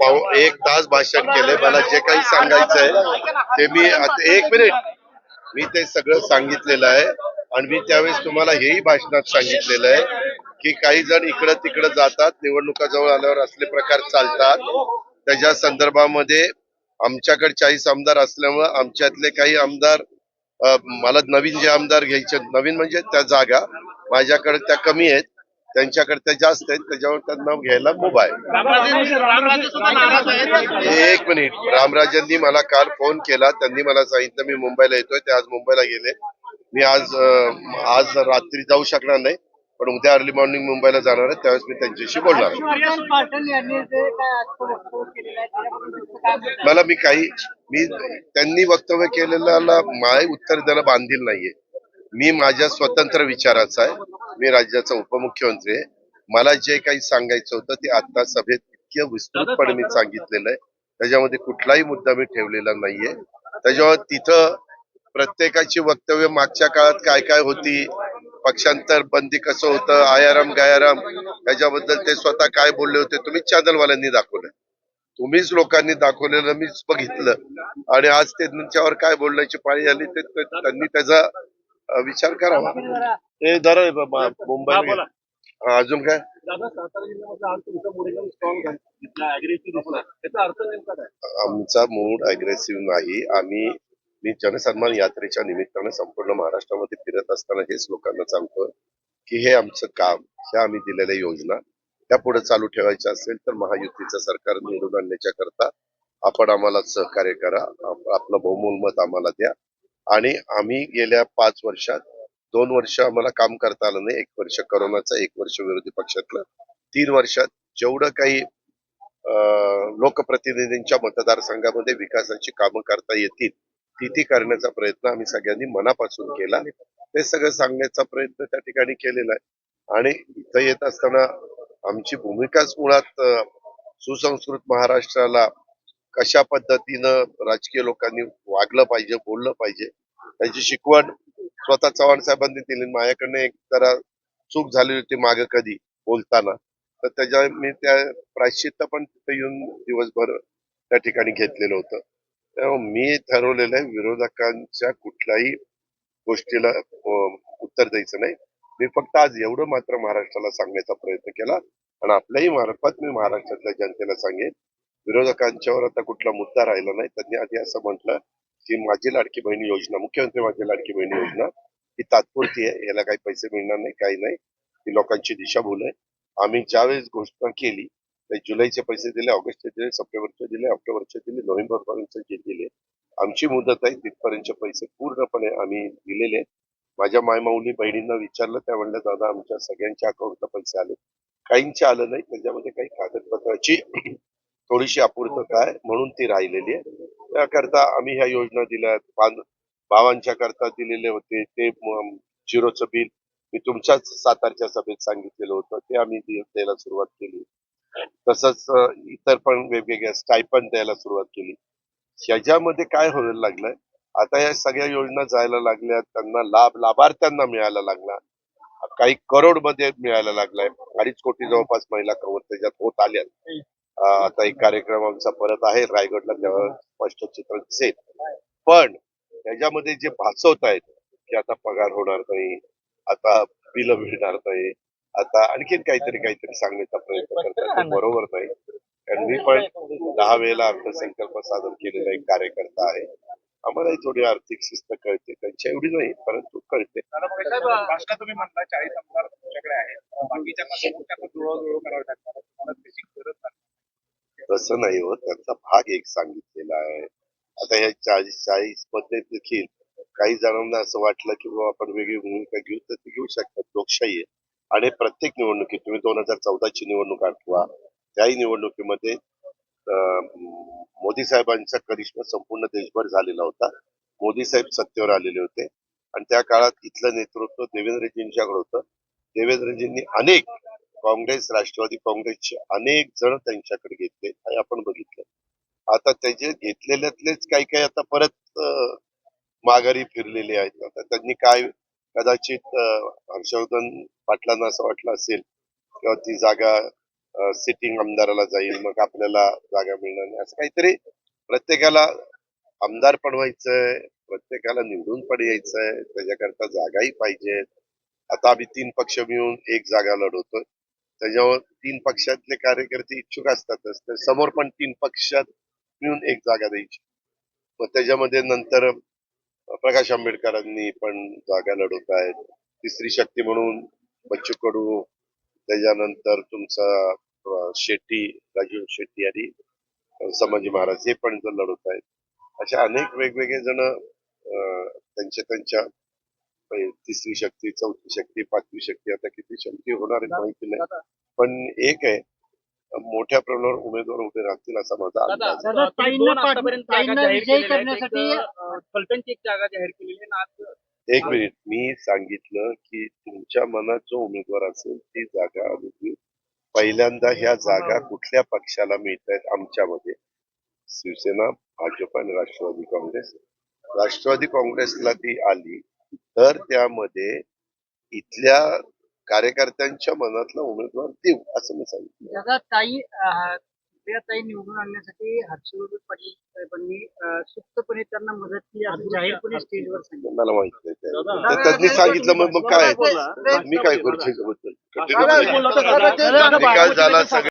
पाव एक तास भाषण केलंय. मला जे काही सांगायचं आहे ते मी आता एक मिनिट. मी ते सगळं सांगितलेलं आहे. आणि मी त्यावेळेस तुम्हाला हेही भाषणात सांगितलेलं आहे की काही जण इकडं तिकडं जातात निवडणुका जवळ आल्यावर असले प्रकार चालतात. त्याच्या संदर्भामध्ये आमच्याकडे चाळीस आमदार असल्यामुळं आमच्यातले काही आमदार मला नवीन जे आमदार घ्यायचे नवीन म्हणजे त्या जागा माझ्याकडे त्या कमी आहेत. त्यांच्याकडे त्या जास्त आहेत त्याच्यावर त्यांना घ्यायला मुभा आहे. एक मिनिट. रामराजांनी मला काल फोन केला त्यांनी मला सांगितलं मी मुंबईला येतोय ते आज मुंबईला गेले. मी आज आज रात्री जाऊ शकणार नाही पण उद्या अर्ली मॉर्निंग मुंबईला जाणार आहे त्यावेळेस मी त्यांच्याशी बोलणार मला मी काही मी त्यांनी वक्तव्य केलेल्याला माय उत्तर द्यायला बांधील नाहीये. मी माझ्या स्वतंत्र विचाराचा आहे. मी राज्याचा उपमुख्यमंत्री आहे. मला जे काही सांगायचं होतं ते आता सभेत इतकं विस्तृतपणे मी सांगितलेलं आहे. त्याच्यामध्ये कुठलाही मुद्दा मी ठेवलेला नाहीये. त्याच्यावर तिथं प्रत्येकाची वक्तव्य मागच्या काळात काय काय होती पक्षांतर बंदी कसं होतं आयाराम गायाराम त्याच्याबद्दल ते स्वतः काय बोलले होते तुम्ही चॅनलवाल्यांनी दाखवलं. तुम्हीच लोकांनी दाखवलेलं मीच बघितलं. आणि आज ते त्यांच्यावर काय बोलण्याची पाळी आली ते त्यांनी त्याचा विचार करावा हे जरा बाबा, मुंबई हा, अजून काय? आमचा मूड अग्रेसिव्ह नाही. आम्ही मी जनसन्मान यात्रेच्या निमित्तानं संपूर्ण महाराष्ट्रामध्ये फिरत असताना हेच लोकांना सांगतोय की हे आमचं काम ह्या आम्ही दिलेल्या योजना त्या पुढे चालू ठेवायच्या असेल तर महायुतीचं सरकार निवडून आणण्याच्या करता आपण आम्हाला सहकार्य करा. आप- आपलं बहुमूल मत आम्हाला द्या. आणि आम्ही गेल्या पाच वर्षात दोन वर्ष आम्हाला काम करता आलं नाही. एक वर्ष करोनाचं एक वर्ष विरोधी पक्षातलं. तीन वर्षात जेवढं काही लोकप्रतिनिधींच्या मतदारसंघामध्ये विकासाची कामं करता येतील ती ती करण्याचा प्रयत्न आम्ही सगळ्यांनी मनापासून केला. ते सगळं सांगण्याचा प्रयत्न त्या ठिकाणी केलेला आहे. आणि इथं येत असताना आमची भूमिकाच मुळात सुसंस्कृत महाराष्ट्राला कशा पद्धतीनं राजकीय लोकांनी वागलं पाहिजे बोललं पाहिजे त्याची शिकवण स्वतः चव्हाण साहेबांनी दिली. माझ्याकडनं एक जरा चूक झाली होती मागे कधी बोलताना. तर त्याच्या मी त्या प्रायश्चित्त पण तिथे येऊन दिवसभर त्या ठिकाणी घेतलेलं होतं. त्यामुळे मी ठरवलेलं आहे विरोधकांच्या कुठल्याही गोष्टीला उत्तर द्यायचं नाही. मी फक्त आज एवढं मात्र महाराष्ट्राला सांगण्याचा प्रयत्न केला. आणि आपल्याही मार्फत मी महाराष्ट्रातल्या जनतेला सांगेन विरोधकांच्यावर आता कुठला मुद्दा राहिला नाही. त्यांनी आधी असं म्हटलं की माझी लाडकी बहीण योजना मुख्यमंत्री माझी लाडकी बहीण योजना ही तात्पुरती आहे. याला काही पैसे मिळणार नाही काही नाही. ही लोकांची दिशाभूल आहे. आम्ही ज्यावेळेस घोषणा केली ते जुलैचे पैसे दिले ऑगस्टचे दिले सप्टेंबरचे दिले ऑक्टोबरचे दिले नोव्हेंबर पर्यंतचे दिले. आमची मुदत आहे तिथपर्यंतचे पैसे पूर्णपणे आम्ही दिलेले आहेत. माझ्या मायमाऊली बहिणींना विचारलं त्या म्हणलं दादा आमच्या सगळ्यांच्या अकाउंटला पैसे आले काहींचे आलं नाही त्याच्यामध्ये काही कागदपत्राची थोडीशी अपूर्तता आहे म्हणून ती राहिलेली आहे. त्याकरता आम्ही ह्या योजना दिल्या आहेत. भावांच्या करता दिलेले होते. ते झिरोचं बिल मी तुमच्याच सातारच्या सभेत सांगितलेलं होतं. ते आम्ही द्यायला सुरुवात केली. तसंच इतर पण वेगवेगळ्या स्टायपन द्यायला सुरुवात केली. ह्याच्यामध्ये काय व्हायला लागलंय? आता या सगळ्या योजना जायला लागल्या. त्यांना लाभ लाभार्थ्यांना मिळायला लागला. काही करोडमध्ये मिळायला लागलाय. अडीच कोटी जवळपास महिला कवर त्याच्यात होत आल्या. आता एक कार्यक्रम आमचा परत आहे रायगडला तेव्हा स्पष्ट चित्र दिसेल. पण त्याच्यामध्ये जे भासवत आहेत की आता पगार होणार नाही आता बिल मिळणार नाही आता आणखीन काहीतरी काहीतरी सांगण्याचा प्रयत्न करतात ते बरोबर नाही. कारण मी पण दहा वेळेला अर्थसंकल्प सादर केलेला एक कार्यकर्ता आहे. आम्हालाही थोडी आर्थिक शिस्त कळते त्यांच्या एवढी नाही परंतु कळते. तुम्ही म्हणता चाळीस आमदार तुमच्याकडे आहेत. बाकीच्यांना त्यांना जुळवजुळव करावी लागणार तुम्हाला त्याची गरज नाही तसं नाही होत त्यांचा भाग एक सांगितलेला आहे. आता ह्या चाळीस चाळीसमध्ये देखील काही जणांना असं वाटलं की बाबा आपण वेगळी भूमिका घेऊ तर ती घेऊ शकतात लोकशाही आहे. आणि प्रत्येक निवडणुकीत तुम्ही दोन हजार चौदाची निवडणूक आठवा त्याही निवडणुकीमध्ये अं, मोदी साहेबांचा करिश्मा संपूर्ण देशभर झालेला होता. मोदी साहेब सत्तेवर आलेले होते. आणि त्या काळात इथलं नेतृत्व देवेंद्रजींच्याकडे होतं. देवेंद्रजींनी अनेक काँग्रेस राष्ट्रवादी काँग्रेसचे अनेक जण त्यांच्याकडे घेतले हे आपण बघितलं. आता त्याचे घेतलेल्यातलेच काही काही आता परत माघारी फिरलेले आहेत. आता त्यांनी काय कदाचित हर्षवर्धन पाटलांना असं वाटलं असेल किंवा ती जागा सिटिंग आमदाराला जाईल मग आपल्याला जागा मिळणार नाही. असं काहीतरी प्रत्येकाला आमदार पण व्हायचंय प्रत्येकाला निवडून पण यायचंय. त्याच्याकरता जागाही पाहिजेत. आता आम्ही तीन पक्ष मिळून एक जागा लढवतोय. त्याच्यावर तीन पक्षातले कार्यकर्ते इच्छुक असतातच तर समोर पण तीन पक्षात मिळून एक जागा द्यायची. मग त्याच्यामध्ये नंतर प्रकाश आंबेडकरांनी पण जागा लढवत आहेत. तिसरी शक्ती म्हणून बच्चू कडू त्याच्यानंतर तुमचा शेट्टी राजीव शेट्टी आणि संभाजी महाराज हे पण लढवत आहेत. अशा अनेक वेगवेगळे जण त्यांच्या त्यांच्या तिसरी शक्ती चौथी शक्ती पाचवी शक्ती आता किती शक्ती होणार आहेत माहिती नाही. पण एक आहे मोठ्या प्रमाणावर उमेदवार उभे राहतील असा माझा आहे. एक, आहे मिनिट. मी सांगितलं की तुमच्या मनात जो उमेदवार असेल ती जागा आम्ही देऊ. पहिल्यांदा ह्या जागा कुठल्या पक्षाला मिळत आहेत आमच्यामध्ये? शिवसेना भाजप आणि राष्ट्रवादी काँग्रेस. राष्ट्रवादी काँग्रेसला ती आली. तर त्यामध्ये इथल्या कार्यकर्त्यांच्या मनातला उमेदवार देऊ असं मी सांगितलं. दादा ताई ताई निवडून आणण्यासाठी हर्षवर्धन पाटील साहेबांनी सुप्तपणे त्यांना मदत केली असं जाहीरपणे स्टेजवर सांगितलं? मला माहीत नाही ते. त्यांनी सांगितलं मग मग काय मी काय करू? त्याच्याबद्दल दादा, निकाल झाला सगळं